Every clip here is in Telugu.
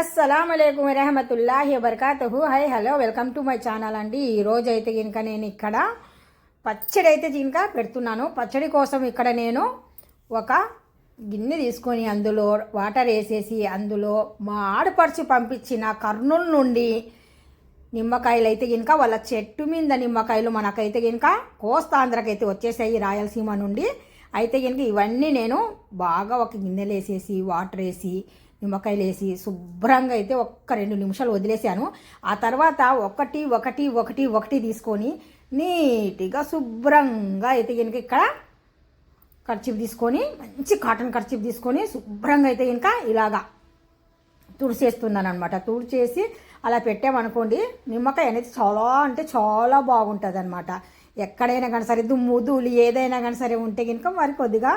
అస్సలం అయికం వరహమతుల్లాహి వబర్కాతుహు. Hi hello welcome to my channel అండి. ఈ రోజు అయితే కనుక నేను ఇక్కడ పచ్చడి అయితే ఇంకా పెడుతున్నాను. పచ్చడి కోసం ఇక్కడ నేను ఒక గిన్నె తీసుకొని అందులో వాటర్ వేసేసి అందులో మా ఆడపడుచు పంపించిన కర్నూలు నుండి నిమ్మకాయలు అయితే కనుక వాళ్ళ చెట్టు మీద నిమ్మకాయలు మనకైతే కనుక కోస్తాంధ్రకైతే వచ్చేసాయి రాయలసీమ నుండి. అయితే కనుక ఇవన్నీ నేను బాగా ఒక గిన్నెలు వేసేసి వాటర్ వేసి నిమ్మకాయలు వేసి శుభ్రంగా అయితే ఒక్క రెండు నిమిషాలు వదిలేసాను. ఆ తర్వాత ఒకటి ఒకటి ఒకటి ఒకటి తీసుకొని నీట్గా శుభ్రంగా అయితే కనుక ఇక్కడ ఖర్చీఫ్ తీసుకొని మంచి కాటన్ ఖర్చీఫ్ తీసుకొని శుభ్రంగా అయితే కనుక ఇలాగా తుడిచేస్తున్నాను అనమాట తుడిచేసి అలా పెట్టామనుకోండి నిమ్మకాయ అనేది చాలా అంటే చాలా బాగుంటుంది అనమాట ఎక్కడైనా కానీ సరే దుమ్ము ధూళి ఏదైనా కానీ సరే ఉంటే కనుక మరి కొద్దిగా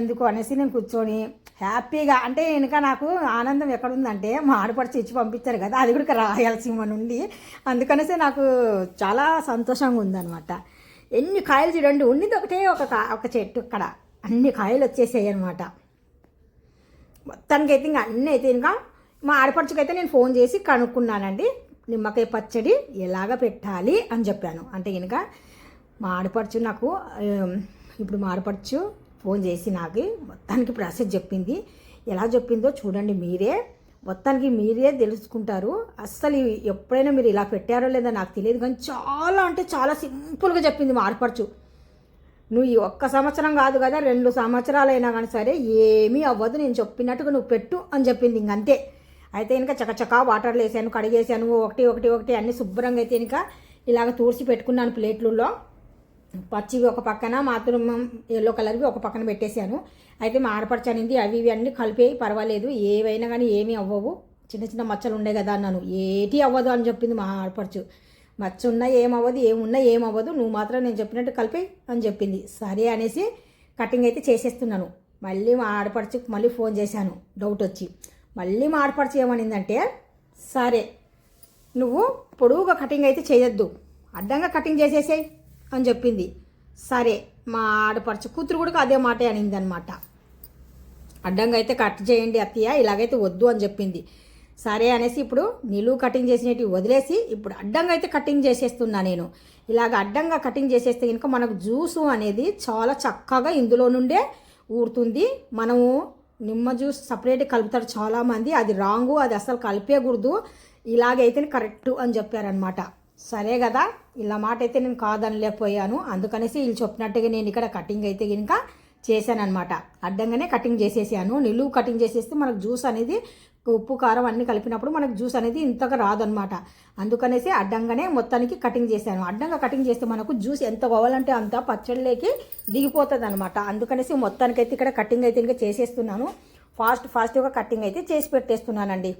ఎందుకు అనేసి నేను కూర్చొని హ్యాపీగా అంటే వెనుక నాకు ఆనందం ఎక్కడుందంటే మా ఆడపడిచి ఇచ్చి పంపించారు కదా అది కూడా రాయలసీమ నుండి. అందుకనేసి నాకు చాలా సంతోషంగా ఉందనమాట ఎన్ని కాయలు చూడండి ఉండింది ఒకటే ఒక కా ఒక చెట్టు ఇక్కడ అన్ని కాయలు వచ్చేసాయి అనమాట మొత్తానికి అయితే ఇంకా అన్నీ అయితే ఇంకా మా ఆడపడుచుకైతే నేను ఫోన్ చేసి కనుక్కున్నానండి నిమ్మకాయ పచ్చడి ఎలాగ పెట్టాలి అని చెప్పాను. అంటే కనుక మా ఆడపడుచు నాకు ఇప్పుడు మా ఆడపడుచు ఫోన్ చేసి నాకు మొత్తానికి ప్రాసెస్ చెప్పింది. ఎలా చెప్పిందో చూడండి మీరే. మొత్తానికి మీరే తెలుసుకుంటారు. అస్సలు ఎప్పుడైనా మీరు ఇలా పెట్టారో లేదో నాకు తెలియదు కానీ చాలా అంటే చాలా సింపుల్గా చెప్పింది మార్పరచు నువ్వు ఈ ఒక్క సంవత్సరం కాదు కదా రెండు సంవత్సరాలు అయినా కానీ సరే ఏమీ అవ్వదు. నేను చెప్పినట్టుగా నువ్వు పెట్టు అని చెప్పింది ఇంకంతే అయితే ఇంకా చకచకా వాటర్లు వేసాను కడిగేసాను ఒకటి ఒకటి ఒకటి అన్ని శుభ్రంగా అయితే ఇంకా ఇలాగ తూర్చి పెట్టుకున్నాను ప్లేట్లలో పచ్చివి ఒక పక్కన మాత్రం ఎల్లో కలర్వి ఒక పక్కన పెట్టేశాను. అయితే మా ఆడపడచనింది అవి ఇవి అన్నీ కలిపేయి పర్వాలేదు ఏవైనా కానీ ఏమీ అవ్వవు. చిన్న చిన్న మచ్చలు ఉండే కదా అన్నాను. ఏటి అవ్వదు అని చెప్పింది మా ఆడపడచు. మచ్చ ఉన్నా ఏమవ్వదు ఏమున్నా ఏమవ్వదు నువ్వు మాత్రం నేను చెప్పినట్టు కలిపే అని చెప్పింది. సరే అనేసి కటింగ్ అయితే చేసేస్తున్నాను. మళ్ళీ మా ఆడపడుచు మళ్ళీ ఫోన్ చేశాను. డౌట్ వచ్చి. మళ్ళీ మా ఆడపడుచు ఏమనిందంటే సరే నువ్వు పొడువుగా కటింగ్ అయితే చేయొద్దు. అడ్డంగా కటింగ్ చేసేసాయి. అని చెప్పింది. సరే మా ఆడపడుచు కూతురు కూడా అదే మాట అనింది అనమాట అడ్డంగా అయితే కట్ చేయండి అత్తయ్య ఇలాగైతే వద్దు అని చెప్పింది. సరే అనేసి ఇప్పుడు నిలువు కటింగ్ చేసినట్టు వదిలేసి ఇప్పుడు అడ్డంగా అయితే కటింగ్ చేసేస్తున్నా నేను. ఇలాగ అడ్డంగా కటింగ్ చేసేస్తే కనుక మనకు జ్యూసు అనేది చాలా చక్కగా ఇందులో నుండే ఊరుతుంది. మనము నిమ్మ జ్యూస్ సపరేట్ కలుపుతారు చాలామంది. అది రాంగు అది అసలు కలిపేకూడదు ఇలాగైతే కరెక్ట్ అని చెప్పారనమాట. సరే కదా? ఇలా మాట అయితే నేను కాదనలేకపోయాను. అందుకనేసి వీళ్ళు చెప్పినట్టుగా నేను ఇక్కడ కటింగ్ అయితే కనుక చేశాను అనమాట అడ్డంగానే కటింగ్ చేసేసాను. నిలువు కటింగ్ చేసేస్తే మనకు జ్యూస్ అనేది ఉప్పు కారం అన్నీ కలిపినప్పుడు మనకు జ్యూస్ అనేది ఇంతగా రాదనమాట అందుకనేసి అడ్డంగానే మొత్తానికి కటింగ్ చేశాను. అడ్డంగా కటింగ్ చేస్తే మనకు జ్యూస్ ఎంత కావాలంటే అంత పచ్చడిలోకి దిగిపోతుంది అనమాట అందుకనేసి మొత్తానికైతే ఇక్కడ కటింగ్ అయితే ఇంకా చేసేస్తున్నాను. ఫాస్ట్ ఫాస్ట్గా కటింగ్ అయితే చేసి పెట్టేస్తున్నానండి.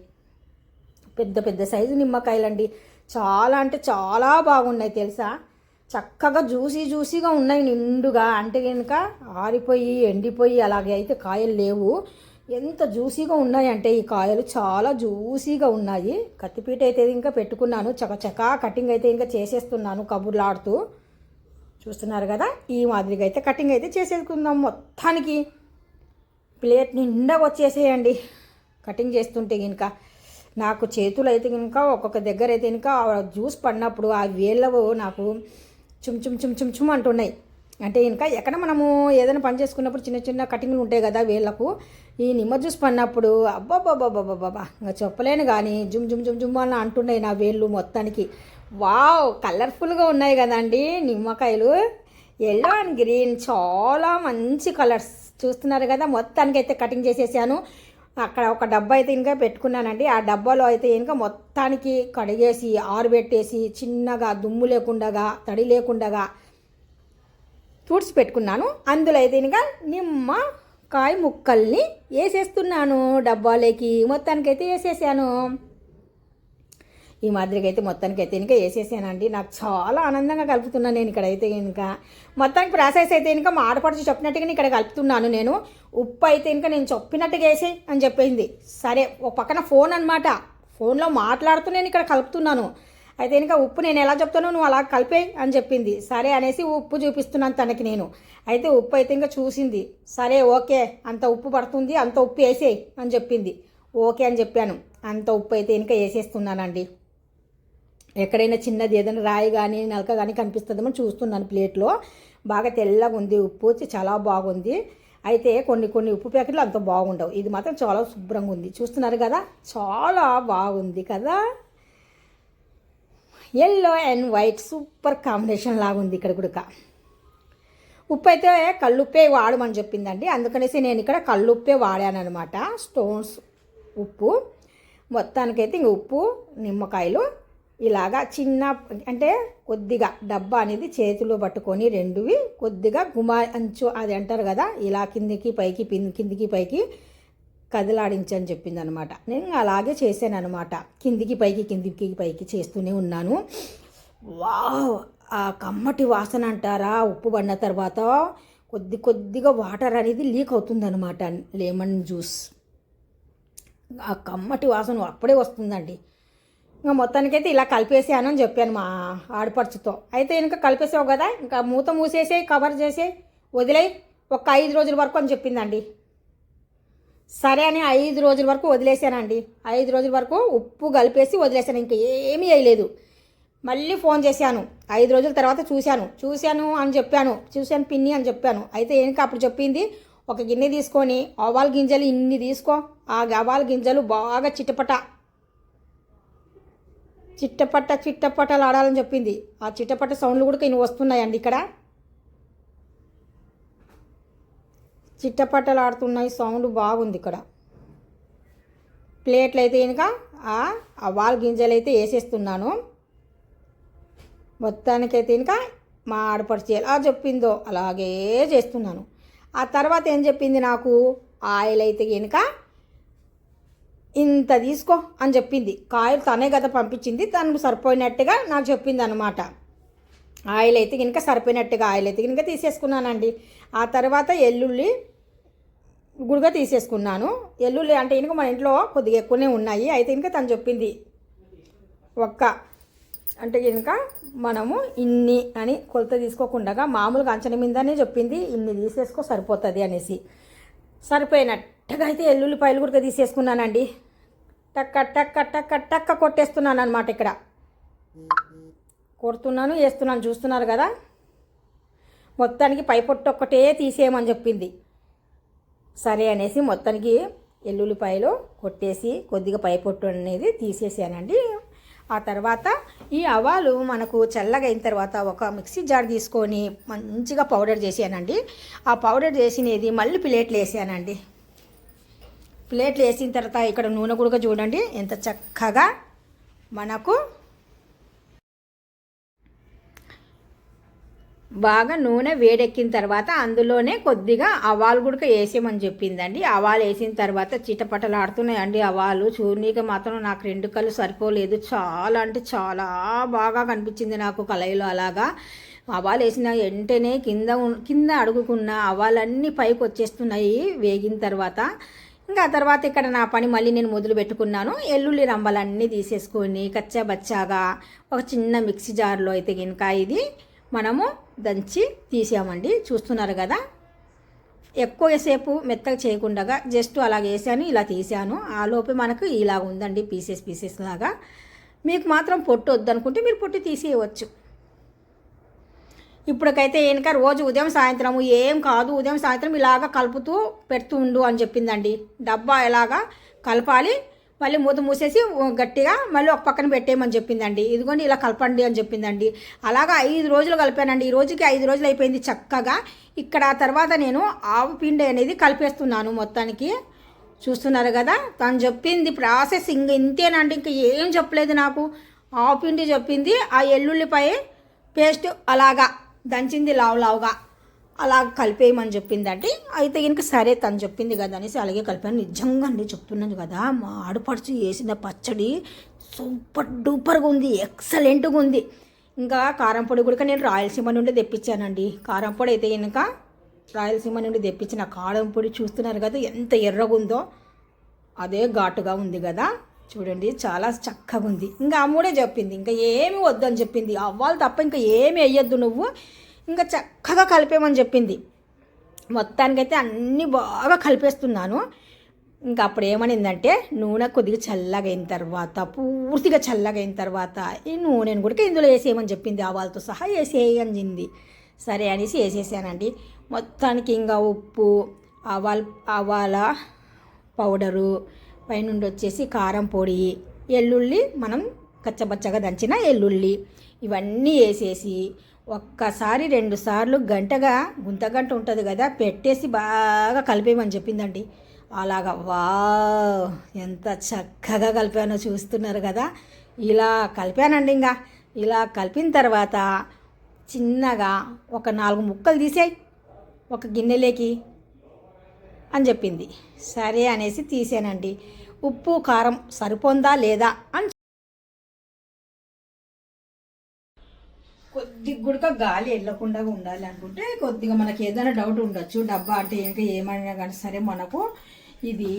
పెద్ద పెద్ద సైజు నిమ్మకాయలండి. చాలా అంటే చాలా బాగున్నాయి తెలుసా? చక్కగా జ్యూసీ జ్యూసీగా ఉన్నాయి నిండుగా. అంటే కనుక ఆరిపోయి ఎండిపోయి అలాగే అయితే కాయలు లేవు. ఎంత జ్యూసీగా ఉన్నాయంటే ఈ కాయలు చాలా జ్యూసీగా ఉన్నాయి. కత్తిపీట అయితే ఇంకా పెట్టుకున్నాను. చకచకా కటింగ్ అయితే ఇంకా చేసేస్తున్నాను కబుర్లాడుతూ. చూస్తున్నారు కదా? ఈ మాదిరిగా అయితే కటింగ్ అయితే చేసేసుకుందాం మొత్తానికి. ప్లేట్ నిండా వచ్చేసేయండి. కటింగ్ చేస్తుంటే ఇంకా నాకు చేతులు అయితే కనుక ఒక్కొక్క దగ్గర అయితే కనుక జ్యూస్ పడినప్పుడు ఆ వేళ్ళవు నాకు చుమ్ చుమ్ చుమ్ చుమ్ చుమ్ అంటున్నాయి. అంటే ఇంకా ఎక్కడ మనము ఏదైనా పని చేసుకున్నప్పుడు చిన్న చిన్న కటింగ్లు ఉంటాయి కదా వేళ్ళకు ఈ నిమ్మ జ్యూస్ పడినప్పుడు అబ్బాబ్బాబ్బాబ్బాబ్బా ఇంకా చెప్పలేను కానీ జుమ్ జుమ్ జుమ్ జుమ్ అని అంటున్నాయి నా వేళ్ళు మొత్తానికి. వావ్ కలర్ఫుల్గా ఉన్నాయి కదండి నిమ్మకాయలు. ఎల్లో అండ్ గ్రీన్ చాలా మంచి కలర్స్. చూస్తున్నారు కదా మొత్తానికి అయితే కటింగ్ చేసేసాను. అక్కడ ఒక డబ్బా అయితే ఇంకా పెట్టుకున్నానండి. ఆ డబ్బాలో అయితే ఇంకా మొత్తానికి కడిగేసి ఆరబెట్టేసి చిన్నగా దుమ్ము లేకుండగా తడి లేకుండగా తుడిచి పెట్టుకున్నాను. అందులో అయితే ఇంకా నిమ్మకాయ ముక్కల్ని వేసేస్తున్నాను డబ్బాలోకి. మొత్తానికైతే వేసేసాను. ఈ మాదిరిగా అయితే మొత్తానికి అయితే ఇంకా వేసేసానండి. నాకు చాలా ఆనందంగా కలుపుతున్నాను నేను ఇక్కడైతే ఇంకా. మొత్తానికి ప్రాసెస్ అయితే ఇంకా మా ఆడపడుచు చెప్పినట్టుగా ఇక్కడ కలుపుతున్నాను నేను. ఉప్పు అయితే ఇంకా నేను చెప్పినట్టుగా వేసి అని చెప్పింది సరే ఒక పక్కన ఫోన్ అనమాట ఫోన్లో మాట్లాడుతూ నేను ఇక్కడ కలుపుతున్నాను. అయితే ఇంకా ఉప్పు నేను ఎలా చెప్తానో నువ్వు అలా కలిపే అని చెప్పింది. సరే అనేసి ఉప్పు చూపిస్తున్నాను తనకి నేను. అయితే ఉప్పు అయితే ఇంకా చూసింది. సరే ఓకే అంత ఉప్పు పడుతుంది అంత ఉప్పు వేసేయి అని చెప్పింది. ఓకే అని చెప్పాను. అంత ఉప్పు అయితే ఇంకా వేసేస్తున్నానండి. ఎక్కడైనా చిన్నది ఏదైనా రాయి కానీ నలక కానీ కనిపిస్తుందేమో చూస్తున్నాను ప్లేట్లో బాగా తెల్లగా ఉంది ఉప్పు చాలా బాగుంది. అయితే కొన్ని కొన్ని ఉప్పు ప్యాకెట్లు అంత బాగుండవు. ఇది మాత్రం చాలా శుభ్రంగా ఉంది. చూస్తున్నారు కదా? చాలా బాగుంది కదా? Yellow and white super combination లాగా ఉంది ఇక్కడ కూడా ఉప్పు అయితే కల్లుప్పే వాడమని చెప్పిందండి. అందుకనేసి నేను ఇక్కడ కల్లుప్పే వాడానమాట స్టోన్స్ ఉప్పు. మొత్తానికైతే ఇంక ఉప్పు నిమ్మకాయలు ఇలాగా చిన్న అంటే కొద్దిగా డబ్బా అనేది చేతిలో పట్టుకొని రెండువి కొద్దిగా గుమా అంచు అది అంటారు కదా ఇలా కిందికి పైకి పిన్ కిందికి పైకి కదిలాడించని చెప్పింది అనమాట నేను అలాగే చేశాను అనమాట కిందికి పైకి కిందికి పైకి చేస్తూనే ఉన్నాను. వావ్! ఆ కమ్మటి వాసన అంటారా? ఉప్పు పడిన తర్వాత కొద్ది కొద్దిగా వాటర్ అనేది లీక్ అవుతుందన్నమాట లెమన్ జ్యూస్. ఆ కమ్మటి వాసన అప్పుడే వస్తుందండి. ఇంకా మొత్తానికైతే ఇలా కలిపేసాను అని చెప్పాను మా ఆడపడుచుతో. అయితే ఇంకా కలిపేసావు కదా ఇంకా మూత మూసేసే కవర్ చేసే వదిలే ఒక ఐదు రోజుల వరకు అని చెప్పిందండి. సరే అని ఐదు రోజుల వరకు వదిలేసానండి. ఐదు రోజుల వరకు ఉప్పు కలిపేసి వదిలేసాను ఇంకా ఏమీ వేయలేదు. మళ్ళీ ఫోన్ చేశాను ఐదు రోజుల తర్వాత చూశాను. చూశాను అని చెప్పాను చూశాను పిన్ని అని చెప్పాను. అయితే ఇంకా అప్పుడు చెప్పింది ఒక గిన్నె తీసుకొని ఆవాల గింజలు ఇన్ని తీసుకో. ఆ ఆవాల గింజలు బాగా చిటపట చిట్టపట్ట చిట్టపట్టలు ఆడాలని చెప్పింది. ఆ చిట్టపట్ట సౌండ్లు కూడా ఇన్ని వస్తున్నాయండి ఇక్కడ. చిట్టపట్టలు ఆడుతున్నాయి సౌండ్ బాగుంది ఇక్కడ. ప్లేట్లు అయితే ఇంకా ఆ వాల్ గింజలు అయితే వేసేస్తున్నాను. మొత్తానికైతే ఇంకా మా ఆడపడిచి ఎలా చెప్పిందో అలాగే చేస్తున్నాను. ఆ తర్వాత ఏం చెప్పింది నాకు? ఆయిల్ అయితే కనుక ఇంత తీసుకో అని చెప్పింది. కాయలు తనే కదా పంపించింది. తనకు సరిపోయినట్టుగా నాకు చెప్పింది అనమాట ఆయిల్ అయితే కనుక సరిపోయినట్టుగా ఆయిల్ అయితే కనుక తీసేసుకున్నానండి. ఆ తర్వాత ఎల్లుల్లి గుడిగా తీసేసుకున్నాను. ఎల్లుల్లి అంటే కనుక మన ఇంట్లో కొద్దిగా ఎక్కువనే ఉన్నాయి. అయితే కనుక తను చెప్పింది ఒక్క అంటే కనుక మనము ఇన్ని అని కొలత తీసుకోకుండా మామూలుగా అంచన మీదనే చెప్పింది. ఇన్ని తీసేసుకో సరిపోతుంది అనేసి. సరిపోయినట్టు అయితే ఎల్లుల్లిపాయలు కూడా తీసేసుకున్నానండి. టక్క టక్క టక్క టక్క కొట్టేస్తున్నాను అనమాట ఇక్కడ. కొడుతున్నాను వేస్తున్నాను చూస్తున్నారు కదా? మొత్తానికి పై పొట్టు ఒక్కటే తీసేయమని చెప్పింది. సరే అనేసి మొత్తానికి ఎల్లుల్లిపాయలు కొట్టేసి కొద్దిగా పై పొట్టు అనేది తీసేసానండి. ఆ తర్వాత ఈ అవాలు మనకు చల్లగా అయిన తర్వాత ఒక మిక్సీ జార్ తీసుకొని మంచిగా పౌడర్ చేసానండి ఆ పౌడర్ చేసినది మళ్ళీ ప్లేట్లు వేసానండి. ప్లేట్లు వేసిన తర్వాత ఇక్కడ నూనె కూడా చూడండి. ఎంత చక్కగా మనకు బాగా నూనె వేడెక్కిన తర్వాత అందులోనే కొద్దిగా అవాలు కూడా వేసేయమని చెప్పిందండి. అవాలు వేసిన తర్వాత చిటపటలాడుతున్నాయండి అవాలు చూర్నీకి మాత్రం నాకు రెండు కళ్ళు సరిపోలేదు. చాలా అంటే చాలా బాగా కనిపించింది నాకు కలయిలో అలాగా. అవాలు వేసిన వెంటనే కింద కింద అడుగుకున్న అవాలన్నీ పైకి వచ్చేస్తున్నాయి వేగిన తర్వాత. ఇంకా తర్వాత ఇక్కడ నా పని మళ్ళీ నేను మొదలు పెట్టుకున్నాను. ఎల్లుల్లి రంబలన్నీ తీసేసుకొని కచ్చా బచ్చాగా ఒక చిన్న మిక్సీ జార్లో అయితే కనుక ఇది మనము దంచి తీసామండి. చూస్తున్నారు కదా? ఎక్కువసేపు మెత్తగా చేయకుండా జస్ట్ అలా వేసాను ఇలా తీసాను. ఆ లోపే మనకు ఇలా ఉందండి పీసెస్ పీసెస్ లాగా. మీకు మాత్రం పొట్టు వద్దనుకుంటే మీరు పొట్టు తీసేయవచ్చు. ఇప్పటికైతే వెనక రోజు ఉదయం సాయంత్రం ఏం కాదు ఉదయం సాయంత్రం ఇలాగ కలుపుతూ పెడుతూ ఉండు అని చెప్పిందండి. డబ్బా ఎలాగా కలపాలి మళ్ళీ మూత మూసేసి గట్టిగా మళ్ళీ ఒక పక్కన పెట్టేయమని చెప్పిందండి. ఇదిగోండి ఇలా కలపండి అని చెప్పిందండి. అలాగా ఐదు రోజులు కలిపానండి. ఈ రోజుకి ఐదు రోజులు అయిపోయింది చక్కగా. ఇక్కడ తర్వాత నేను ఆవు పిండి అనేది కలిపేస్తున్నాను మొత్తానికి. చూస్తున్నారు కదా? తను చెప్పింది ప్రాసెస్ ఇంక ఇంతేనండి. ఇంక ఏం చెప్పలేదు నాకు. ఆవు పిండి చెప్పింది ఆ ఎల్లుల్లిపై పేస్ట్ అలాగా. దంచింది లావు లావుగా. అలా కలిపేయమని చెప్పిందంటే అయితే కనుక సరే తను చెప్పింది కదా అనేసి అలాగే కలిపాను. నిజంగా అండి చెప్తున్నాను కదా మా ఆడపడుచు వేసిన పచ్చడి సూపర్ డూపర్గా ఉంది ఎక్సలెంట్గా ఉంది. ఇంకా కారం పొడి కూడా నేను రాయలసీమ నుండి తెప్పించానండి. కారం పొడి అయితే కనుక రాయలసీమ నుండి తెప్పించిన కారం పొడి చూస్తున్నారు కదా ఎంత ఎర్రగా ఉందో అదే ఘాటుగా ఉంది కదా. చూడండి చాలా చక్కగా ఉంది ఇంకా అమ్ముడే చెప్పింది ఇంకా ఏమి వద్దని చెప్పింది. అవ్వాలి తప్ప ఇంకా ఏమి వేయొద్దు నువ్వు. ఇంకా చక్కగా కలిపేమని చెప్పింది. మొత్తానికైతే అన్నీ బాగా కలిపేస్తున్నాను. ఇంకా అప్పుడు ఏమనిందంటే నూనె కొద్దిగా చల్లగా అయిన తర్వాత పూర్తిగా చల్లగా అయిన తర్వాత ఈ నూనెను కూడా ఇందులో వేసేయమని చెప్పింది. ఆవాలతో సహా వేసేయంజింది సరే అనేసి వేసేసానండి. మొత్తానికి ఇంకా ఉప్పు ఆవాల్ ఆవాల పౌడరు పైనుండి వచ్చేసి కారం పొడి ఎల్లుల్లి మనం కచ్చబచ్చగా దంచిన ఎల్లుల్లి. ఇవన్నీ వేసేసి ఒక్కసారి రెండు సార్లు గంటగా గుంత గంట ఉంటుంది కదా పెట్టేసి బాగా కలిపేయమని చెప్పిందండి. అలాగా వా ఎంత చక్కగా కలిపానో చూస్తున్నారు కదా. ఇలా కలిపానండి ఇంకా ఇలా కలిపిన తర్వాత చిన్నగా ఒక నాలుగు ముక్కలు తీసేయి. ఒక గిన్నెలోకి అని చెప్పింది. సరే అనేసి తీసానండి. ఉప్పు కారం సరిపోందా లేదా అని కొద్దిగా కూడా గాలి వెళ్ళకుండా ఉండాలి అనుకుంటే కొద్దిగా మనకి ఏదైనా డౌట్ ఉండొచ్చు. డబ్బా అంటే ఇంకా ఏమైనా కానీ సరే మనకు ఇది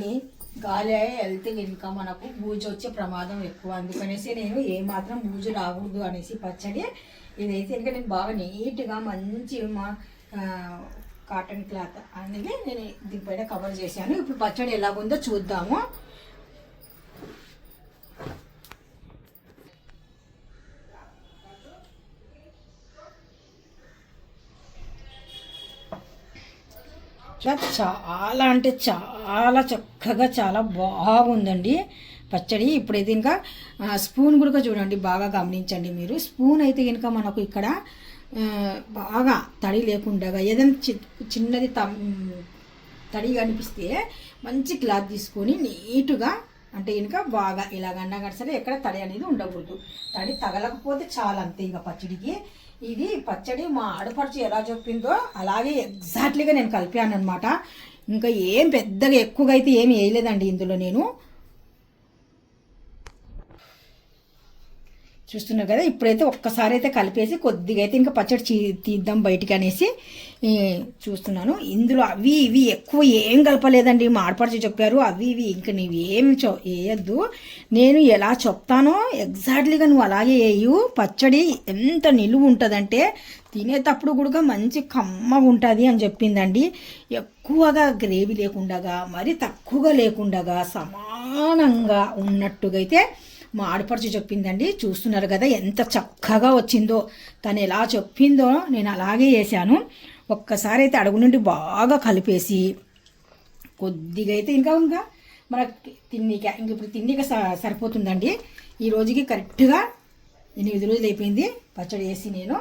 గాలి వెళ్తే ఇంకా మనకు బూజు వచ్చే ప్రమాదం ఎక్కువ. అందుకనేసి నేను ఏమాత్రం బూజు రాకూడదు అనేసి పచ్చడి ఇదైతే ఇంకా నేను బాగా నీట్గా మంచి మా కాటన్ క్లాత్ అనేది నేను దీనిపైన కవర్ చేశాను. ఇప్పుడు పచ్చడి ఎలాగుందో చూద్దాము. ఇట్లా చాలా అంటే చాలా చక్కగా చాలా బాగుందండి పచ్చడి. ఇప్పుడైతే ఇంకా స్పూన్ కూడా చూడండి బాగా గమనించండి మీరు. స్పూన్ అయితే కనుక మనకు ఇక్కడ బాగా తడి లేకుండా ఏదైనా చి- చిన్నది తమ్ తడి కనిపిస్తే మంచి క్లాత్ తీసుకొని నీట్గా అంటే కనుక బాగా ఇలాగన్నా కానీ సరే ఎక్కడ తడి అనేది ఉండకూడదు. తడి తగలకపోతే చాలా అంతే ఇంకా పచ్చడికి. ఇది పచ్చడి మా ఆడపడుచు ఎలా చెప్పిందో అలాగే ఎగ్జాక్ట్లీగా నేను కలిపాను అనమాట ఇంకా ఏం పెద్దగా ఎక్కువగా అయితే ఏమి వేయలేదండి ఇందులో నేను. చూస్తున్నారు కదా ఇప్పుడైతే ఒక్కసారి అయితే కలిపేసి కొద్దిగా అయితే ఇంకా పచ్చడి చీ- తీద్దాం బయటికి అనేసి చూస్తున్నాను. ఇందులో అవి ఇవి ఎక్కువ ఏం కలపలేదండి మా ఆడపడిచి చెప్పారు. అవి ఇవి ఇంకా నువ్వు ఏం చో వేయద్దు నేను ఎలా చెప్తానో ఎగ్జాక్ట్లీగా నువ్వు అలాగే వేయు పచ్చడి ఎంత నిలువ ఉంటుందంటే తినేటప్పుడు కూడా మంచి కమ్మగా ఉంటుంది అని చెప్పిందండి. ఎక్కువగా గ్రేవీ లేకుండగా మరి తక్కువగా లేకుండగా సమానంగా ఉన్నట్టుగా అయితే మా ఆడపడుచు చెప్పిందండి చూస్తున్నారు కదా ఎంత చక్కగా వచ్చిందో. తను ఎలా చెప్పిందో నేను అలాగే వేసాను ఒక్కసారి అయితే అడుగు నుండి బాగా కలిపేసి కొద్దిగా అయితే ఇంకా ఇంకా మన తిన్నీక ఇంక ఇప్పుడు తిన్నీక స- సరిపోతుందండి. ఈ రోజుకి కరెక్ట్గా ఎనిమిది రోజులు అయిపోయింది పచ్చడి వేసి నేను.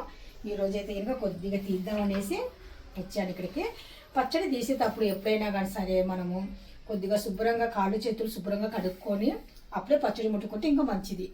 ఈ రోజు అయితే ఇంకా కొద్దిగా తీద్దాం అనేసి వచ్చాను ఇక్కడికి. పచ్చడి తీసేటప్పుడు ఎప్పుడైనా కానీ సరే మనము కొద్దిగా శుభ్రంగా కాళ్ళు చేతులు శుభ్రంగా కడుక్కొని అప్పుడే పచ్చడి ముట్టుకుంటే ఇంకా మంచిది.